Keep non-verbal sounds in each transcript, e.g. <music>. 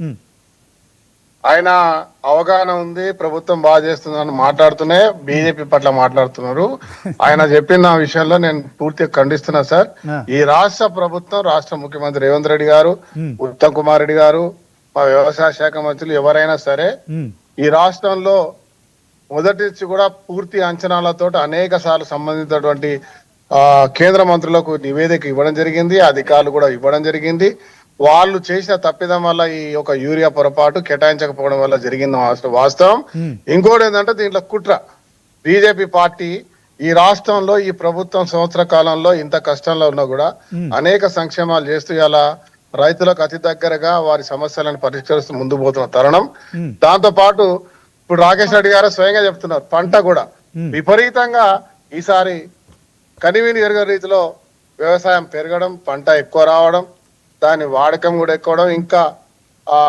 ఉమ్, ఆయన అవగాహన ఉంది ప్రభుత్వం బాగా చేస్తుందని మాట్లాడుతూనే బీజేపీ పట్ల మాట్లాడుతున్నారు. <laughs> ఆయన చెప్పిన విషయంలో నేను పూర్తిగా ఖండిస్తున్నా సార్. ఈ రాష్ట్ర ప్రభుత్వం రాష్ట్ర ముఖ్యమంత్రి రేవంత్ రెడ్డి గారు ఉమ్, ఉత్తమ్ కుమార్ రెడ్డి గారు మా వ్యవసాయ శాఖ మంత్రులు ఎవరైనా సరే ఉమ్, ఈ రాష్ట్రంలో మొదటి నుంచి కూడా పూర్తి అంచనాలతో అనేక సార్లు సంబంధించినటువంటి ఆ, కేంద్ర మంత్రులకు నివేదిక ఇవ్వడం జరిగింది అధికారులు కూడా ఇవ్వడం జరిగింది. వాళ్ళు చేసిన తప్పిదం వల్ల ఈ యొక్క యూరియా పొరపాటు కేటాయించకపోవడం వల్ల జరిగింది వాస్త- వాస్తవం. ఇంకోటి ఏంటంటే దీంట్లో కుట్ర. బీజేపీ పార్టీ ఈ రాష్ట్రంలో ఈ ప్రభుత్వం సంవత్సర కాలంలో ఇంత కష్టంలో ఉన్నా కూడా. అనేక సంక్షేమాలు చేస్తూ ఇలా రైతులకు అతి దగ్గరగా వారి సమస్యలను పరిష్కరిస్తూ ముందు పోతున్న తరుణం. దాంతో పాటు ఇప్పుడు రాకేష్ రెడ్డి గారు స్వయంగా చెప్తున్నారు పంట కూడా. విపరీతంగా ఈసారి కనివిని ఎరగ రీతిలో వ్యవసాయం పెరగడం పంట ఎక్కువ రావడం దాని వాడకం కూడా ఎక్కువడం ఇంకా ఆ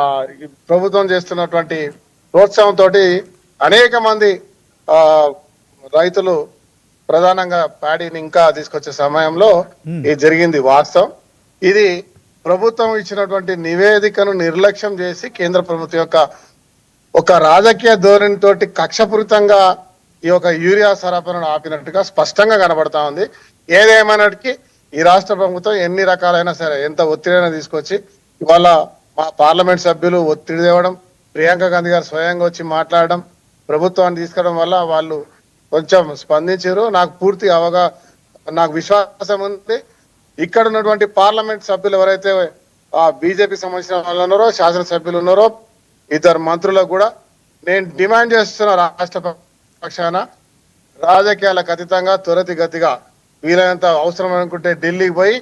ప్రభుత్వం చేస్తున్నటువంటి ప్రోత్సాహం తోటి అనేక మంది ఆ రైతులు ప్రధానంగా ప్యాడీని ఇంకా తీసుకొచ్చే సమయంలో. ఇది జరిగింది వాస్తవం ఇది ప్రభుత్వం ఇచ్చినటువంటి నివేదికను నిర్లక్ష్యం చేసి కేంద్ర ప్రభుత్వం యొక్క ఒక రాజకీయ ధోరణి తోటి కక్షపూరితంగా ఈ యొక్క యూరియా సరఫరాను ఆపినట్టుగా స్పష్టంగా కనబడతా ఉంది ఏదేమైనటికీ ఈ రాష్ట్ర ప్రభుత్వం ఎన్ని రకాలైనా సరే ఎంత ఒత్తిడైనా తీసుకొచ్చి ఇవాళ మా పార్లమెంట్ సభ్యులు ఒత్తిడి తేవడం ప్రియాంక గాంధీ గారు స్వయంగా వచ్చి మాట్లాడడం ప్రభుత్వాన్ని తీసుకోవడం వల్ల వాళ్ళు కొంచెం స్పందించారు. నాకు పూర్తి అవగా నాకు విశ్వాసం ఉంది. ఇక్కడ ఉన్నటువంటి పార్లమెంట్ సభ్యులు ఎవరైతే ఆ బీజేపీ సంబంధించిన వాళ్ళు ఉన్నారో శాసనసభ్యులు ఉన్నారో ఇద్దరు మంత్రులకు కూడా నేను డిమాండ్ చేస్తున్న రాష్ట్ర పక్షాన రాజకీయాలకు అతీతంగా త్వరితగతిగా వీలైనంత అవసరం అనుకుంటే ఢిల్లీకి పోయి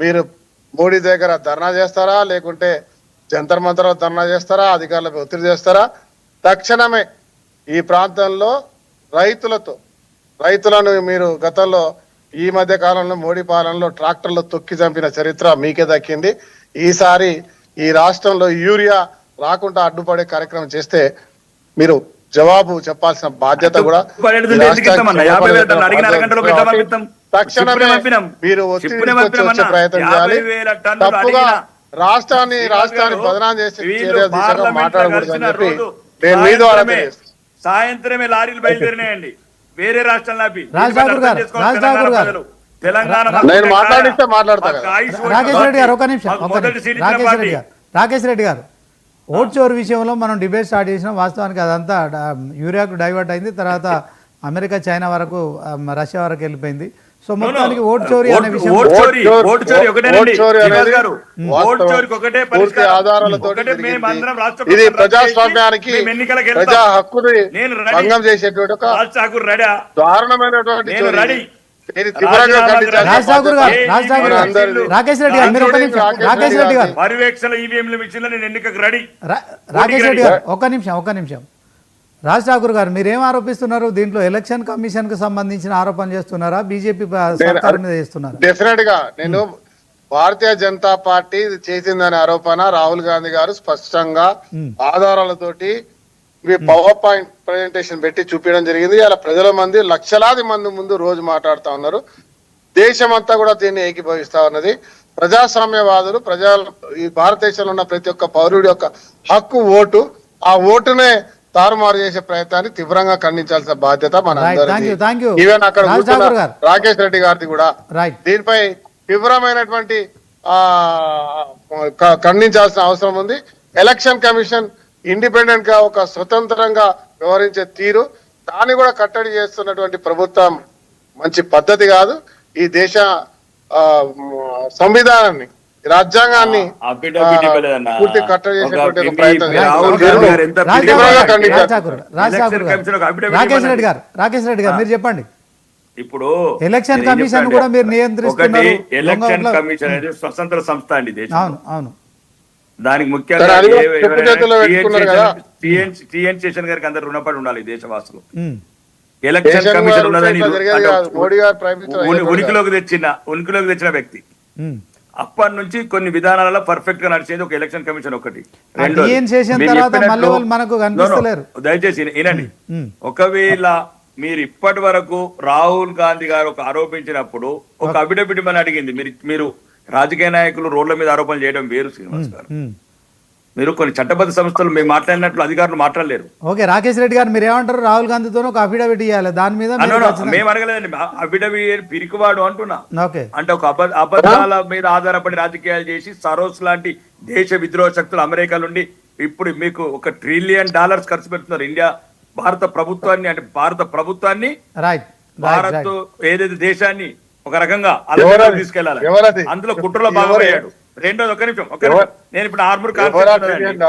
మీరు మోడీ దగ్గర ధర్నా చేస్తారా? లేకుంటే జంతర్ మంతర్ ధర్నా చేస్తారా? అధికారులపై ఒత్తిడి చేస్తారా? తక్షణమే ఈ ప్రాంతంలో రైతులతో రైతులను మీరు గతంలో ఈ మధ్య కాలంలో మోడీ పాలనలో ట్రాక్టర్లు తొక్కి చంపిన చరిత్ర మీకే దక్కింది. ఈసారి ఈ రాష్ట్రంలో యూరియా రాకుండా అడ్డుపడే కార్యక్రమం చేస్తే మీరు జవాబు చెప్పాల్సిన బాధ్యత కూడా తక్షణమే. మీరు వచ్చే. ప్రయత్నం చేయాలి తప్పుగా అడిగిన రాష్ట్రాన్ని రాష్ట్రాన్ని బదనాం చేసి వీళ్ళు చర్యలు దిశగా పార్లమెంట్లో మాట్లాడకూడదు అని కలిసిన చెప్పి రోజు నేను మీ ద్వారా సాయంత్రమే- లారీలు బయలుదేరినాయండి వేరే రాష్ట్రాలు ఆపి. తెలంగాణ నేను మాట్లాడిస్తే మాట్లాడతా కదా. రాకేష్ రెడ్డి గారు ఒక నిమిషం మాకు ఒక మొదటి నిమిషం. సీట్ ఇచ్చిన రాకేష్ పార్టీ. రెడ్డి గారు రాకేష్ రెడ్డి గారు ఓట్ చోరు విషయంలో మనం డిబేట్ స్టార్ట్ చేసినాం వాస్తవానికి అదంతా యూరియాకు డైవర్ట్ అయింది తర్వాత అమెరికా చైనా వరకు రష్యా వరకు వెళ్ళిపోయింది సో మొత్తానికి ఓట్ చోరీ అనే విషయం ఓట్ చోరీ ఓట్ చోరీ ఒకటేనండి ఓట్ చోరీ శ్రీనివాస్ అనేది గారు ఓట్. చోరీకి ఒకటే పూర్తి. ఆధారాలతో ఇది ప్రజాస్వామ్యానికి. ప్రజా హక్కుని నేను రెడీ. భంగం చేసేటువంటి ఒక దారుణమైనటువంటి నేను. రెడీ. రాకేష్ రెడ్డి గారు మీరు ఒక నిమిషం రాకేష్ రాకేష్ రెడ్డి గారు పర్యవేక్షణ ఈవీఎంల విషయంలో నేను ఎన్నికకు రెడీ రాకేష్ రెడ్డి గారు ఒక్క నిమిషం ఒక్క నిమిషం రాజ్ ఠాకూర్ గారు మీరు ఏం ఆరోపిస్తున్నారు? దీంట్లో ఎలక్షన్ కమిషన్కు సంబంధించిన ఆరోపణ చేస్తున్నారా? బీజేపీ సర్కార్ మీద చేస్తున్నారా? డెఫినెట్గా నేను భారతీయ జనతా పార్టీ చేసిందనే ఆరోపణ రాహుల్ గాంధీ గారు స్పష్టంగా Hmm. ఆధారాలతోటి మీ పవర్ పాయింట్ ప్రజెంటేషన్ పెట్టి చూపించడం జరిగింది. అలా ప్రజల మంది లక్షలాది మంది ముందు రోజు మాట్లాడుతా ఉన్నారు. దేశమంతా కూడా దీన్ని ఏకీభవిస్తా ఉన్నది. ప్రజాస్వామ్యవాదులు ప్రజా ఈ భారతదేశంలో ఉన్న ప్రతి ఒక్క పౌరుడి యొక్క హక్కు ఓటు ఆ ఓటునే తారుమారు చేసే ప్రయత్నాన్ని తీవ్రంగా ఖండించాల్సిన బాధ్యత మన. ఈవెన్ అక్కడ. రాకేష్ రెడ్డి గారిది కూడా. దీనిపై తీవ్రమైనటువంటి ఖండించాల్సిన అవసరం ఉంది. ఎలక్షన్ కమిషన్ ఇండిపెండెంట్గా ఒక స్వతంత్రంగా వ్యవహరించే తీరు దాన్ని కూడా కట్టడి చేస్తున్నటువంటి ప్రభుత్వం మంచి పద్ధతి కాదు. ఈ దేశ సంవిధానాన్ని రాజ్యాంగాన్ని. పూర్తి కట్టడి చేసేటువంటి ప్రయత్నం గారు రాకేష్. రెడ్డి గారు రాకేష్ రెడ్డి గారు మీరు చెప్పండి ఇప్పుడు ఎలక్షన్ కమిషన్? కూడా మీరు నియంత్రిస్తున్నారు. ఎలక్షన్ కమిషన్ అనేది స్వతంత్ర సంస్థ అండి అవును అవును దానికి ముఖ్యంగా. టిఎన్ శేషన్ గారికి అందరు రుణపడి ఉండాలి దేశవాసులు. ఎలక్షన్ కమిషన్ ఉన్నదని ఉనికిలోకి తెచ్చిన ఉనికిలోకి తెచ్చిన వ్యక్తి. అప్పటి నుంచి కొన్ని విధానాలలో పర్ఫెక్ట్గా నడిచేది ఒక ఎలక్షన్ కమిషన్ ఒకటి. దయచేసి విన- వినండి. ఒకవేళ మీరు ఇప్పటి వరకు రాహుల్ గాంధీ గారు ఒక ఆరోపించినప్పుడు ఒక అఫిడవిట్ అడిగింది. మీరు మీరు రాజకీయ నాయకులు రోడ్ల మీద ఆరోపణలు చేయడం వేరు శ్రీనివాస్ గారు. మీరు కొన్ని చట్టబద్ధ సంస్థలు మేము మాట్లాడినట్లు అధికారులు మాట్లాడలేరు. ఓకే రాకేష్ రెడ్డి గారు మీరు ఏమంటారు రాహుల్ గాంధీతో ఒక అఫిడవిట్ ఇవ్వాలి దాని మీద మేము అడగలేదండి. అఫిడవిట్ పిరికివాడు అంటున్నా. ఓకే. అంటే ఒక అబద్ధ అబద్ధాల మీద ఆధారపడి రాజకీయాలు చేసి సరోస్ లాంటి దేశ విద్రోహ శక్తులు అమెరికా నుండి ఇప్పుడు మీకు ఒక ట్రిలియన్ డాలర్స్ ఖర్చు పెడుతున్నారు. ఇండియా భారత ప్రభుత్వాన్ని అంటే భారత ప్రభుత్వాన్ని భారత్ ఏదైతే దేశాన్ని ఒక రకంగా? అలసటకు తీసుకెళ్ళాలి? అందులో కుట్రలో? భాగమయ్యాడు. రెండోది ఒక నిమిషం ఒక? నిమిషం నేను ఇప్పుడు ఆర్మూర్ కాన్ఫరెన్స్